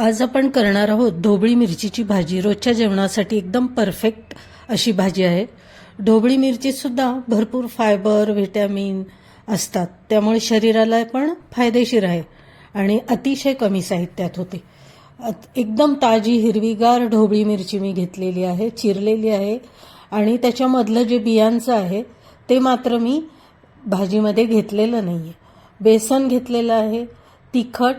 आज आपण करणार आहोत ढोबळी मिरचीची भाजी. रोजच्या जेवणासाठी एकदम परफेक्ट अशी भाजी आहे. ढोबळी मिरचीसुद्धा भरपूर फायबर व्हिटॅमिन असतात. त्यामुळे शरीराला पण फायदेशीर आहे आणि अतिशय कमी साहित्यात होते. एकदम ताजी हिरवीगार ढोबळी मिरची मी घेतलेली आहे चिरलेली आहे आणि त्याच्यामधलं जे बियांचं आहे ते मात्र मी भाजीमध्ये घेतलेलं नाही आहे बेसन घेतलेलं आहे तिखट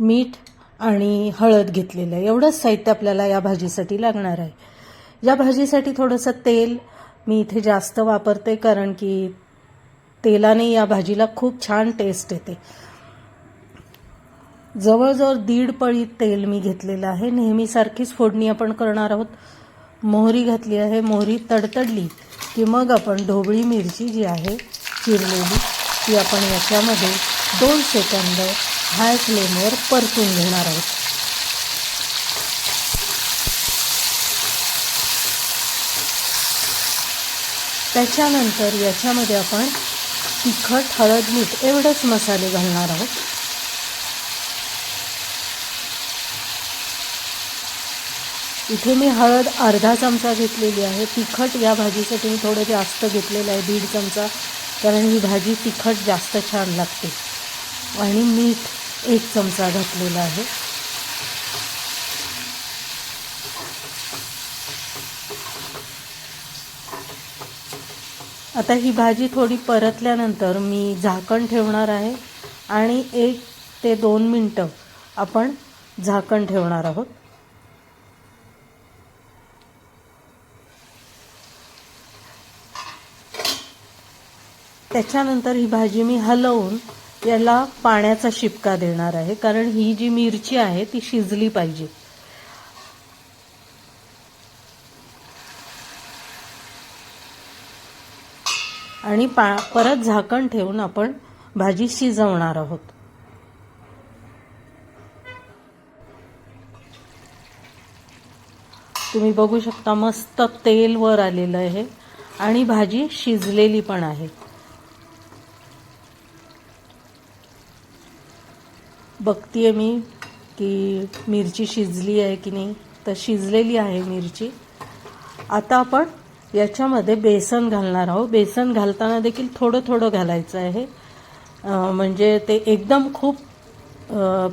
मीठ आणि हळद घेतलेलं आहे. एवढंच साहित्य आपल्याला या भाजीसाठी लागणार आहे. या भाजीसाठी थोडंसं तेल मी इथे जास्त वापरते कारण की तेलाने या भाजीला खूप छान टेस्ट येते. जवळजवळ दीड पळी तेल मी घेतलेलं आहे. नेहमीसारखीच फोडणी आपण करणार आहोत. मोहरी घातली आहे. मोहरी तडतडली की मग आपण ढोबळी मिरची जी आहे चिरलेली ती आपण याच्यामध्ये दोन सेकंद हाय फ्लेमवर परतून घेणार आहोत. त्याच्यानंतर याच्यामध्ये आपण तिखट हळद मीठ एवढेच मसाले घालणार आहोत. इथे मी हळद अर्धा चमचा घेतलेली आहे. तिखट या भाजीसाठी मी थोडं जास्त घेतलेलं आहे दीड चमचा कारण ही भाजी तिखट जास्त छान लागते. आणि मीठ एक चमचा घातलेला आहे. आता ही भाजी थोडी परतल्यानंतर मी झाकण ठेवणार आहे आणि एक ते दोन मिनटं आपण झाकण ठेवणार आहोत. त्याच्यानंतर ही भाजी मी हलवून याला पाण्याचा शिपका देणार आहे. कारण ही जी मिरची आहे ती शिजली पाहिजे. आणि पा परत झाकण ठेवून आपण भाजी शिजवणार आहोत. तुम्ही बघू शकता मस्त तेल वर आलेलं आहे. आणि भाजी शिजलेली पण आहे. बघतीये मी की मिरची शिजली आहे की नाही. तर शिजलेली आहे मिरची. आता आपण याच्यामध्ये बेसन घालणार आहोत. बेसन घालताना देखील थोडं थोडं घालायचं आहे. म्हणजे ते एकदम खूप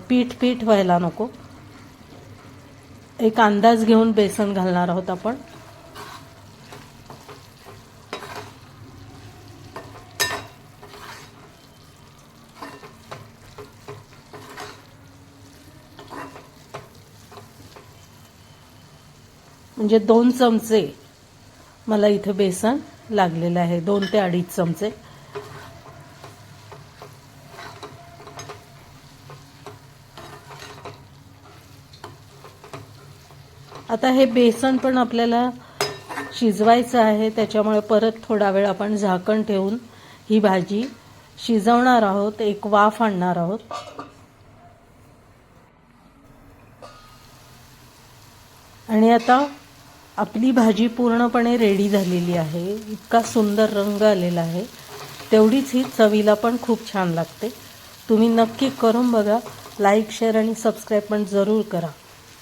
पीठ पीठ व्हायला नको. एक अंदाज घेऊन बेसन घालणार आहोत आपण. म्हणजे दोन चमचे मला इथे बेसन लागलेलं आहे. दोन ते अडीच चमचे. आता हे बेसन पण आपल्याला शिजवायचं आहे. त्याच्यामुळे परत थोडा वेळ आपण झाकण ठेवून ही भाजी शिजवणार आहोत. एक वाफ आणणार आहोत. आणि आता आपली भाजी पूर्णपणे रेडी झालेली आहे. इतका सुंदर रंग आलेला आहे. तेवढीच ही चवीला पण खूप छान लागते. तुम्ही नक्की करून बघा. लाईक शेअर आणि सबस्क्राईब पण जरूर करा.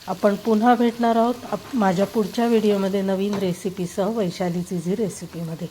आपण पुन्हा भेटणार आहोत आप माझ्या पुढच्या व्हिडिओमध्ये नवीन रेसिपीसह वैशालीची जी रेसिपीमध्ये